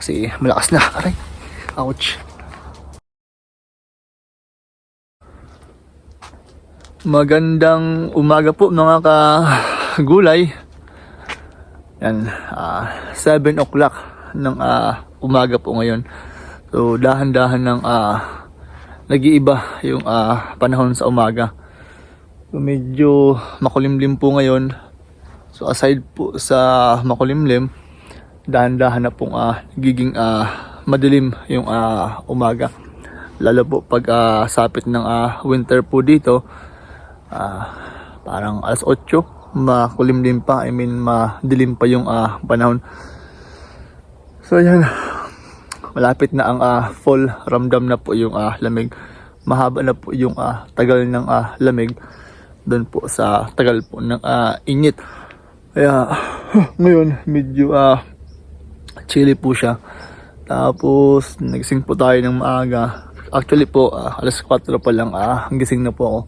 Kasi malakas na. Aray. Ouch. Magandang umaga po mga kagulay. Yan, ah 7 o'clock ng ah, umaga po ngayon. So dahan-dahan ng ah, nag-iiba yung ah, panahon sa umaga. So, medyo makulimlim po ngayon. So aside po sa makulimlim, dahan-dahan na pong ah, nagiging ah, madilim yung ah, umaga. Lalo po pag ah, sapit ng ah, winter po dito, ah, parang alas 8, makulimlim pa, I mean madilim pa yung ah, panahon. So yan, malapit na ang ah, fall, ramdam na po yung ah, lamig. Mahaba na po yung ah, tagal ng ah, lamig doon po sa tagal po ng ah, init. Kaya ngayon medyo ah, chilly po siya. Tapos nagising po tayo ng maaga. Actually po ah, alas 4 pa lang ah, gising na po ako.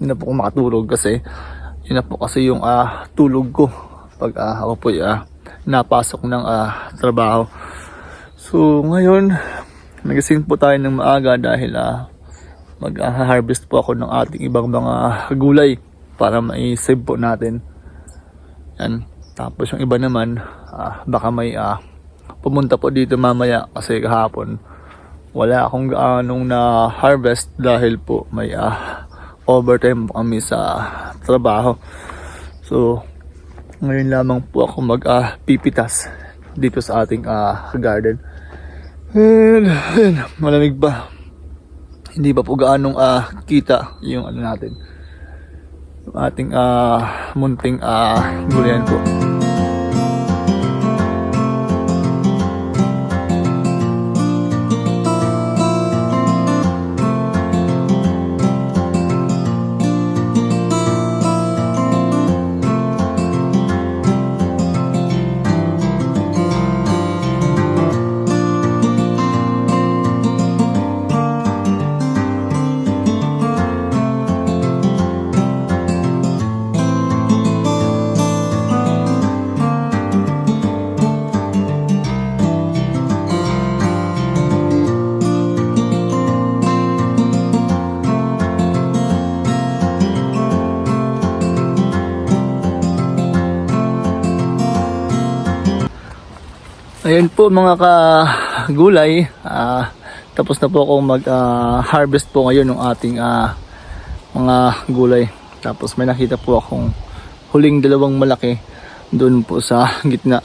Hindi na po ako makatulog kasi yun na po kasi yung ah, tulog ko pag ah, ako po ah, napasok ng ah, trabaho. So ngayon nagising po tayo ng maaga dahil ah, mag-harvest po ako ng ating ibang mga gulay para ma-save po natin. Yan. Tapos yung iba naman, ah, baka may ah, pumunta po dito mamaya kasi kahapon wala akong gaanong na harvest dahil po may ah, overtime kami sa trabaho. So, ngayon lamang po ako mag ah, pipitas dito sa ating ah, garden. And, and, malamig ba? Hindi pa po gaanong ah, kita yung ano natin. Yung ating ah, munting ah, gulayan po. Ayan po mga ka-gulay, ah, tapos na po ako mag-harvest po ngayon ng ating ah, mga gulay. Tapos may nakita po akong huling dalawang malaki doon po sa gitna.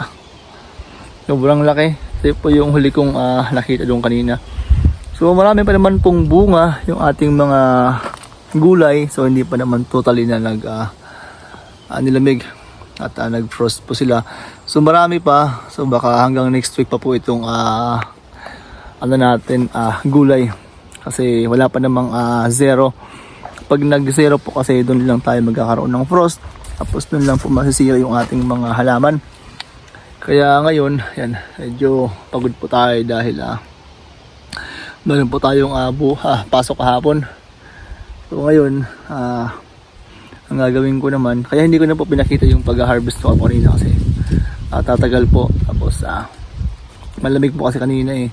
Sobrang laki. Ito po yung huli kong ah, nakita doon kanina. So marami pa naman pong bunga yung ating mga gulay. So hindi pa naman totally na nag ah, ah, nilamig at ah, nag-frost po sila. So marami pa. So baka hanggang next week pa po itong ah, ano natin ah, gulay. Kasi wala pa namang ah, zero. Pag nag-zero po kasi doon lang tayo magkakaroon ng frost. Tapos doon lang po masisira yung ating mga halaman. Kaya ngayon, yan, medyo pagod po tayo dahil ah, meron po tayong ah, bu- ah, pasok kahapon. So ngayon, ah, ang gagawin ko naman, kaya hindi ko na po pinakita yung pag-harvest ko kanina kasi ah, tatagal po. Tapos ah, malamig po kasi kanina eh.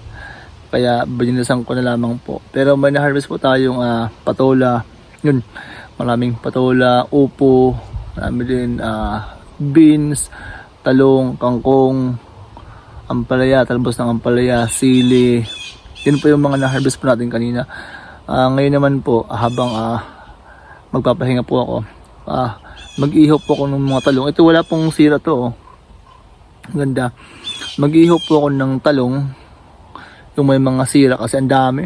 Kaya bininasan ko na lamang po. Pero may na-harvest po tayong ah, patola. Yun, maraming patola, upo, marami din ah, beans, talong, kangkong, ampalaya, talbos ng ampalaya, sili. Yun po yung mga na-harvest po natin kanina. Ah, ngayon naman po, habang ah, magpapahinga po ako, ah, mag-ihop po ako ng mga talong. Ito wala pong sira to. Oh. Ganda. Mag-ihop po ako ng talong. Yung may mga sira kasi ang dami.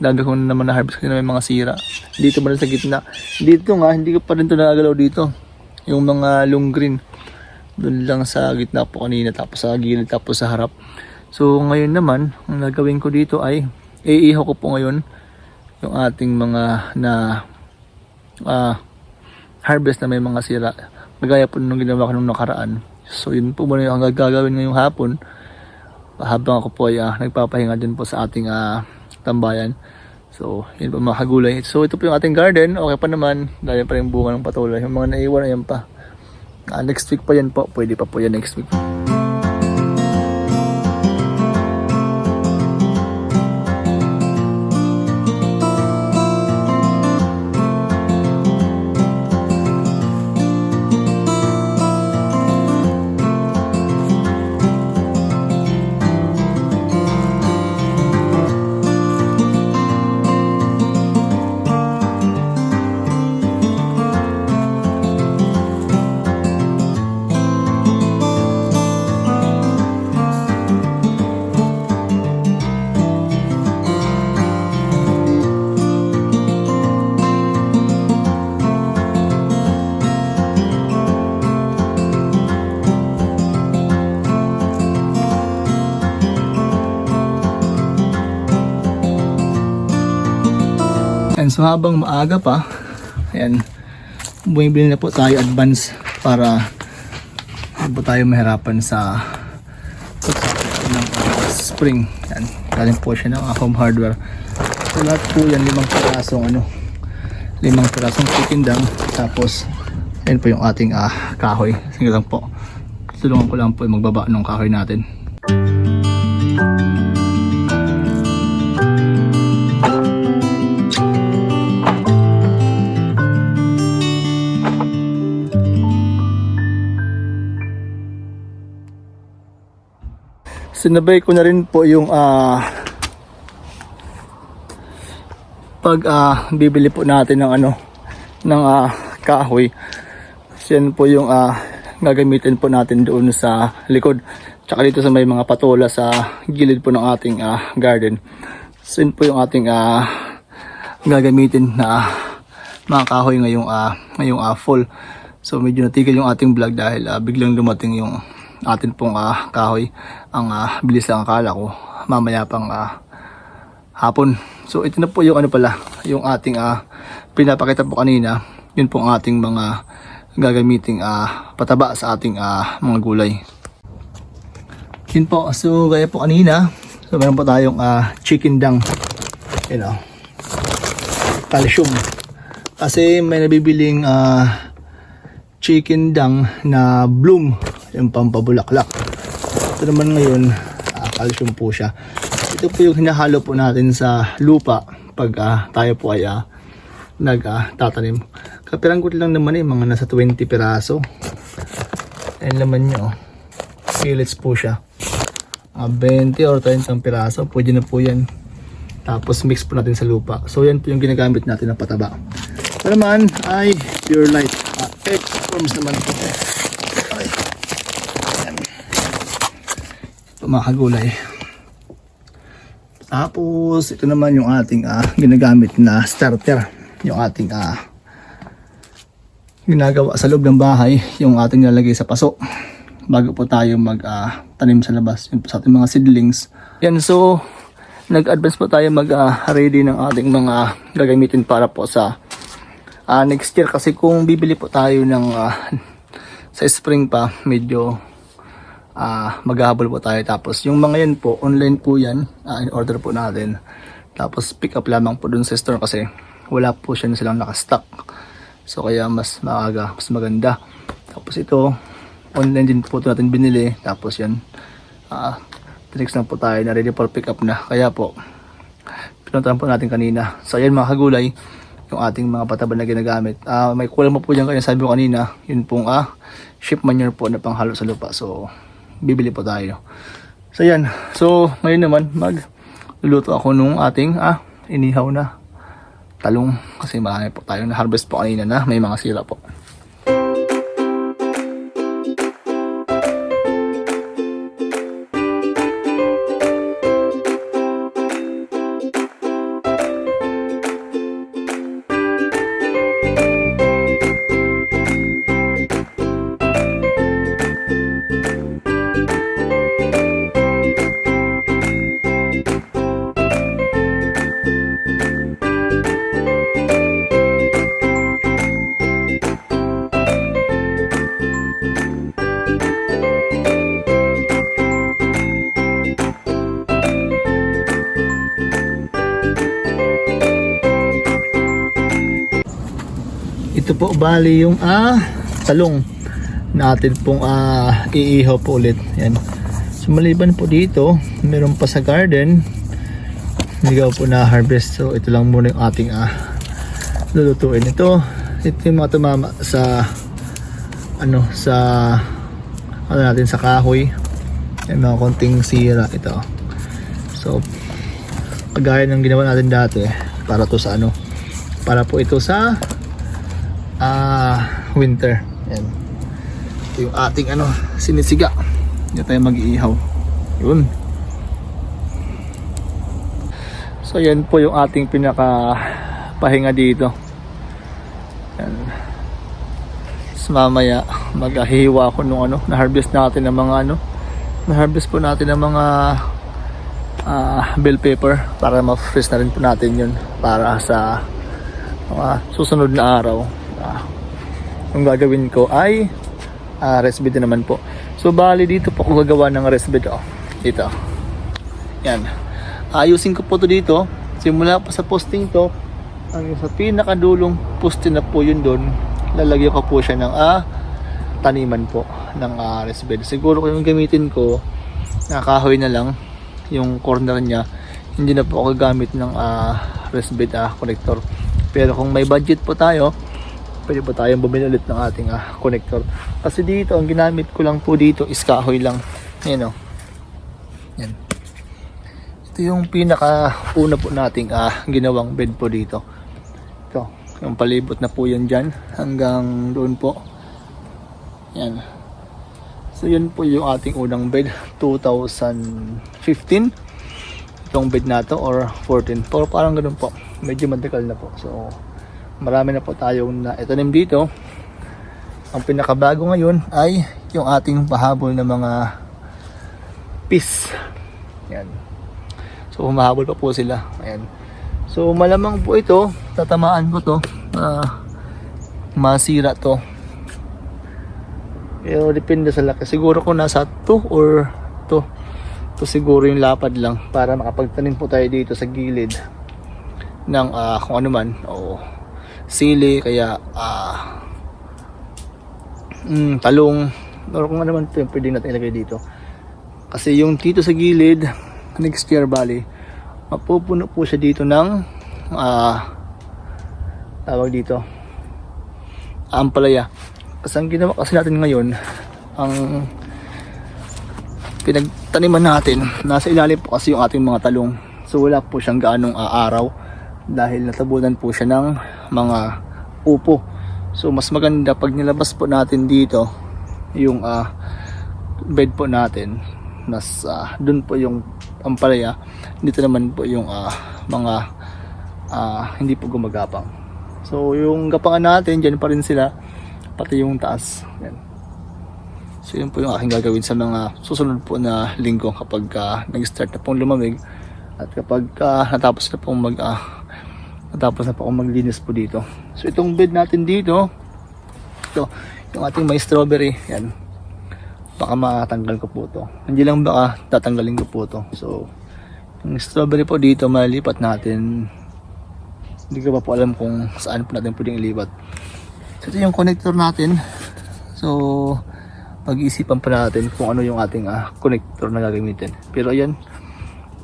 Dami ko naman na-harvest kasi may mga sira. Dito ba sa gitna? Dito nga, hindi ko pa rin ito nagagalaw dito. Yung mga long green. Doon lang sa gitna po kanina, tapos sa gilid, tapos sa harap. So ngayon naman, ang gagawin ko dito ay iihaw ko po ngayon yung ating mga na ah, harvest na may mga sira. Magaya po nung ginawa ko nung nakaraan. So yun po muna yung gagawin ngayong hapon. Habang ako po ay ah, nagpapahinga din po sa ating ah, tambayan. So yun po mga kagulay. So ito po yung ating garden. Okay pa naman. Dahil pa rin bunga ng patuloy. Yung mga naiwan ayan pa. Ah, next week pa yan po. Pwede pa po yan next week. So habang maaga pa, ayan, bumibili na po tayo advance para hindi po tayo mahirapan sa ng uh, spring. Yan, galing po siya ng uh, home hardware. So lahat po yan, limang pirasong ano, limang pirasong chicken dang, tapos yan po yung ating ah, kahoy. Sige lang po. Tulungan ko lang po magbaba ng kahoy natin. Sinabay ko na rin po yung ah pag ah, bibili po natin ng ano ng ah, kahoy. Yan po yung ah, gagamitin po natin doon sa likod. Tsaka dito sa may mga patola sa gilid po ng ating ah, garden. So yun po yung ating ah, gagamitin na ah, mga kahoy ngayong ah, ngayong ah, fall. So medyo natigil yung ating vlog dahil ah, biglang dumating yung atin pong ah, kahoy. Ang ah, bilis lang akala ko. Mamaya pang ah, hapon. So ito na po yung ano pala, yung ating ah, pinapakita po kanina. Yun po ang ating mga gagamiting ah, pataba sa ating ah, mga gulay. Yun po, so gaya po kanina, so meron po tayong ah, chicken dung. You know, calcium. Kasi may nabibiling ah, chicken dung na bloom, yung pampabulaklak. Ito naman ngayon, ah, calcium po siya. Ito po yung hinahalo po natin sa lupa pag ah, tayo po ay ah, nagtatanim. Kapiranggot lang naman eh, mga nasa 20 piraso. Ayan laman nyo. oh. Pellets po siya. Ah, 20 or 30 piraso, pwede na po yan. Tapos mix po natin sa lupa. So yan po yung ginagamit natin na pataba. Ito naman ay pure light. Ah, egg forms naman po. Ay. Ayan. Ito mga kagulay. Tapos ito naman yung ating ah, ginagamit na starter. Yung ating ah, ginagawa sa loob ng bahay. Yung ating nilalagay sa paso. Bago po tayo mag ah, tanim sa labas. Yun po sa ating mga seedlings. Yan so nag-advance po tayo mag ah, ready ng ating mga gagamitin para po sa ah, next year. Kasi kung bibili po tayo ng ah, sa spring pa medyo ah maghahabol po tayo. Tapos yung mga yan po online po yan. Ah, in order po natin. Tapos pick up lamang po dun sa store kasi wala po siya na silang nakastock. So kaya mas maaga mas maganda. Tapos ito online din po ito natin binili. Tapos yan ah next lang po tayo na ready for pick up na. Kaya po pinuntahan po natin kanina. So yan mga kagulay yung ating mga pataba na ginagamit. Ah may kulang mo po dyan kaya sabi ko kanina yun pong ah ship manure po na panghalo sa lupa. So bibili po tayo. So yan. So ngayon naman mag luluto ako nung ating ah inihaw na talong kasi marami po tayo na harvest po kanina na may mga sira po. Ito po bali yung ah talong natin pong ah iihaw po ulit. Yan. So maliban po dito, meron pa sa garden. Ko po na harvest. So ito lang muna yung ating ah lulutuin. Ito, ito yung mga tumama sa ano sa ano natin sa kahoy. Yung mga konting sira ito. So kagaya ng ginawa natin dati para to sa ano para po ito sa ah winter. Yan. Ito yung ating ano, sinisiga. Hindi tayo mag-iihaw. Yun. So yan po yung ating pinaka pahinga dito. Yan. Tapos mamaya maghihiwa ako nung ano, na-harvest natin ng mga ano, na-harvest po natin ng mga ah, bell pepper para ma-freeze na rin po natin yun para sa mga susunod na araw, ah, yung gagawin ko ay ah, rest bed na naman po. So bali dito po ako gagawa ng rest bed oh. Dito. Yan. Ayusin ko po to dito. Simula pa sa posting to ang sa pinakadulong poste na po yun doon. Lalagyan ko po siya ng ah, taniman po ng ah, rest bed. Siguro kung yung gamitin ko na kahoy na lang yung corner niya hindi na po ako gagamit ng ah, rest bed ah, connector. Pero kung may budget po tayo, pwede po tayong bumili ulit ng ating ah, connector. Kasi dito, ang ginamit ko lang po dito is kahoy lang. Yan o. Yan. Ito yung pinaka una po nating ah, ginawang bed po dito. Ito, yung palibot na po yan dyan hanggang doon po. Yan. So yun po yung ating unang bed 2015 itong bed na to or 14 pero parang ganun po medyo matagal na po so marami na po tayong na itanim dito. Ang pinakabago ngayon ay yung ating pahabol na mga pis yan so humahabol pa po sila. Ayan. So malamang po ito. Tatamaan ko to. Ah, masira to. Pero depende sa laki. Siguro kung nasa 2 or 2 to siguro yung lapad lang para makapagtanim po tayo dito sa gilid ng ah, kung ano man. O sili kaya ah mm, talong. Or kung ano man pwede natin ilagay dito. Kasi yung dito sa gilid next year valley mapupuno po siya dito ng ah tawag dito ampalaya. Kasi ang ginawa kasi natin ngayon ang pinagtaniman natin nasa ilalim po kasi yung ating mga talong. So wala po siyang gaanong aaraw dahil natabunan po siya ng mga upo. So mas maganda pag nilabas po natin dito yung ah, bed po natin nas ah, dun po yung ampalaya dito naman po yung ah, mga ah, hindi po gumagapang. So yung gapangan natin dyan pa rin sila pati yung taas. Yan. So yun po yung aking gagawin sa mga susunod po na linggo kapag ah, nag-start na pong lumamig at kapag ah, natapos na pong mag ah, natapos na po akong maglinis po dito. So itong bed natin dito, ito, yung ating may strawberry, yan. Baka matanggal ko po to. Hindi lang baka tatanggalin ko po to. So yung strawberry po dito, malipat natin. Hindi ko pa po alam kung saan po natin pwedeng ilipat. So ito yung connector natin. So pag-iisipan pa natin kung ano yung ating ah, connector na gagamitin. Pero ayan,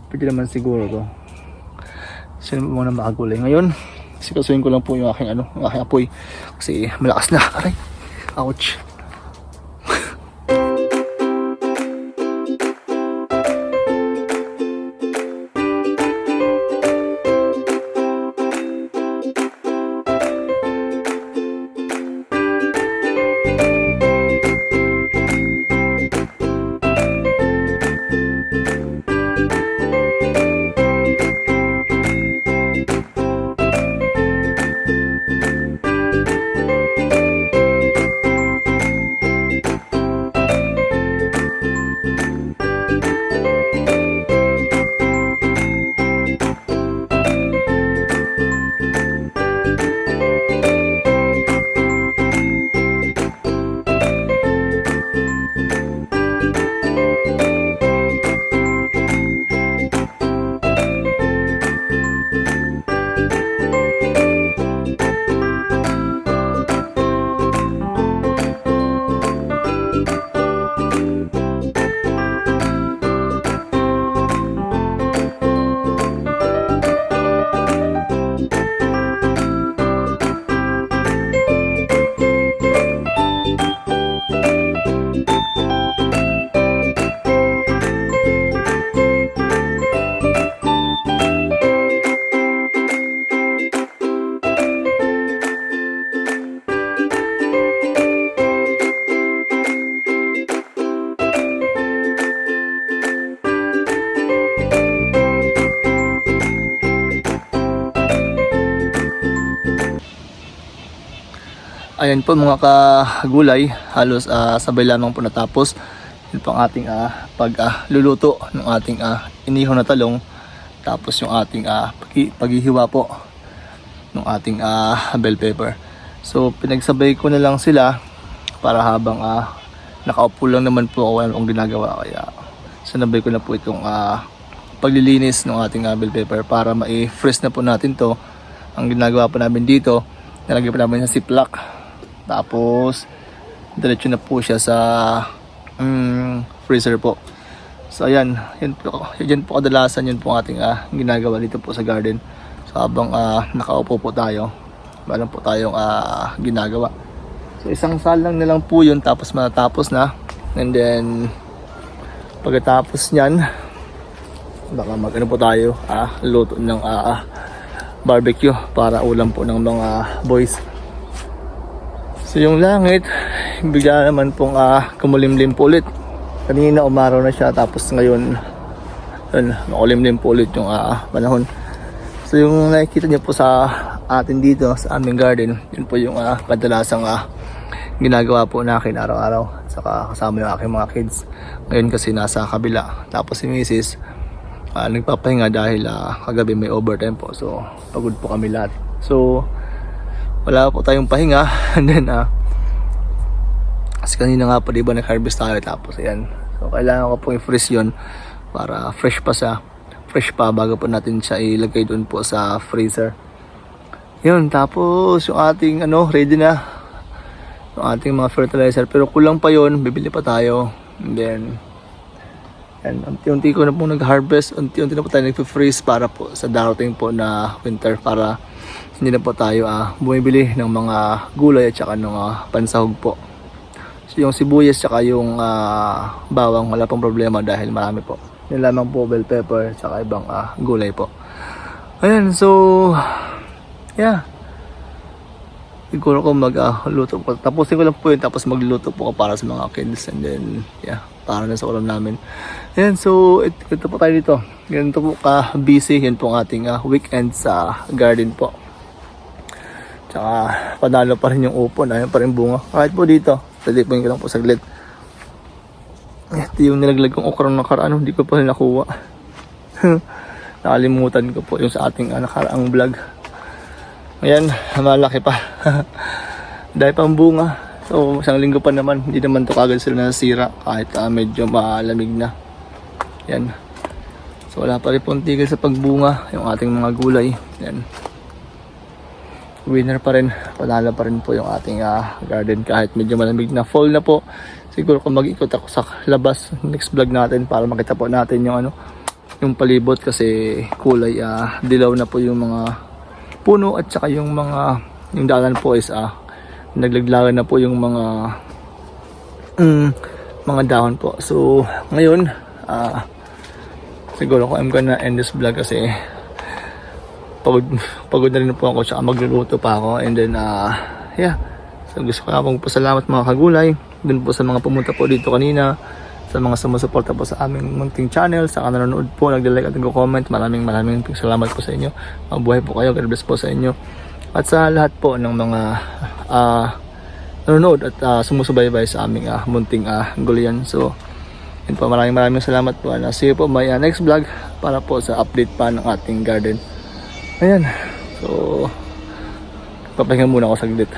pwede naman siguro to. Sino mo muna makagulay. Ngayon, sikasuhin ko lang po yung aking ano, yung aking apoy. Kasi malakas na. Aray, ouch. Ayan po mga kagulay, halos ah, sabay lamang po natapos. Yun po ang ating ah, pagluluto ng ating ah, inihaw na talong. Tapos yung ating ah, pagi- paghihiwa po ng ating ah, bell pepper. So pinagsabay ko na lang sila para habang ah, nakaupo lang naman po ako akong ginagawa kaya sinabay ko na po itong ah, paglilinis ng ating ah, bell pepper para ma-freeze na po natin to. Ang ginagawa po namin dito, nalagay po namin sa ziplock. Tapos diretso na po siya sa mm, freezer po. So ayan, yun po, yun po kadalasan yun po ang ating ah, ginagawa dito po sa garden. So habang ah, nakaupo po tayo, meron po tayong ah, ginagawa. So isang salang na lang po yun tapos matatapos na. And then pagkatapos niyan, baka mag ano po tayo, ah, luto ng ah, barbecue para ulam po ng mga boys. So yung langit, bigla naman pong ah, kumulimlim po ulit. Kanina umaraw na siya tapos ngayon yun, makulimlim po ulit yung ah, panahon. So yung nakikita niyo po sa atin dito sa aming garden, yun po yung ah, kadalasang ah, ginagawa po nakin araw-araw. Saka kasama yung aking mga kids. Ngayon kasi nasa kabila. Tapos si Mrs. ah, nagpapahinga dahil ah, kagabi may overtime po. So pagod po kami lahat. So wala po tayong pahinga. And then ah, kasi kanina nga po di ba nag-harvest tayo tapos ayan. So kailangan ko po i-freeze yun para fresh pa sa fresh pa bago po natin siya ilagay doon po sa freezer. Yun, tapos yung ating ano, ready na. Yung ating mga fertilizer. Pero kulang pa yun, bibili pa tayo. And then, yan, unti-unti ko na po nag-harvest. Unti-unti na po tayo nag-freeze para po sa darating po na winter para hindi na po tayo ah, bumibili ng mga gulay at saka ng ah, pansahog po. So, yung sibuyas tsaka yung ah, bawang wala pong problema dahil marami po. Yung lamang po bell pepper tsaka ibang ah, gulay po. Ayan, so yeah. Siguro ko magluto po. Tapusin ko lang po yun tapos magluluto po ako para sa mga kids and then yeah, para na sa ulam namin. Ayan, so it, ito po tayo dito. Ganito po ka busy. Yan po ang ating ah, weekend sa garden po. Tsaka panalo pa rin yung upon. Ayun pa rin bunga. Kahit po dito. Talipin ko lang po saglit. Ito yung nilaglag kong okra nakaraan. Hindi ko pa rin nakuha. Nakalimutan ko po yung sa ating uh, nakaraang vlog. Ayan, malaki pa. Dahil pang bunga. So, isang linggo pa naman. Hindi naman to kagad sila nasira. Kahit ah, medyo malamig na. Yan. So, wala pa rin pong tigil sa pagbunga. Yung ating mga gulay. Yan winner pa rin. Panalo pa rin po yung ating ah, garden kahit medyo malamig na fall na po. Siguro kung mag-ikot ako sa labas next vlog natin para makita po natin yung ano yung palibot kasi kulay ah, dilaw na po yung mga puno at saka yung mga yung daanan po is ah naglaglagan na po yung mga mm, mga dahon po. So ngayon ah siguro ko I'm gonna end this vlog kasi pagod, pagod na rin po ako tsaka magluluto pa ako. And then uh, yeah. So gusto ko na pong pasalamat mga kagulay. Dun po sa mga pumunta po dito kanina sa mga sumusuporta po sa aming munting channel. Sa nanonood po nagde-like at nag-comment maraming maraming salamat po sa inyo. Mabuhay po kayo. God bless po sa inyo. At sa lahat po ng mga uh, nanonood at uh, sumusubaybay sa aming uh, munting uh, gulian. So yun po maraming maraming salamat po. And see you po may uh, next vlog para po sa update pa ng ating garden. Ayan. So, papahinga muna ako saglit.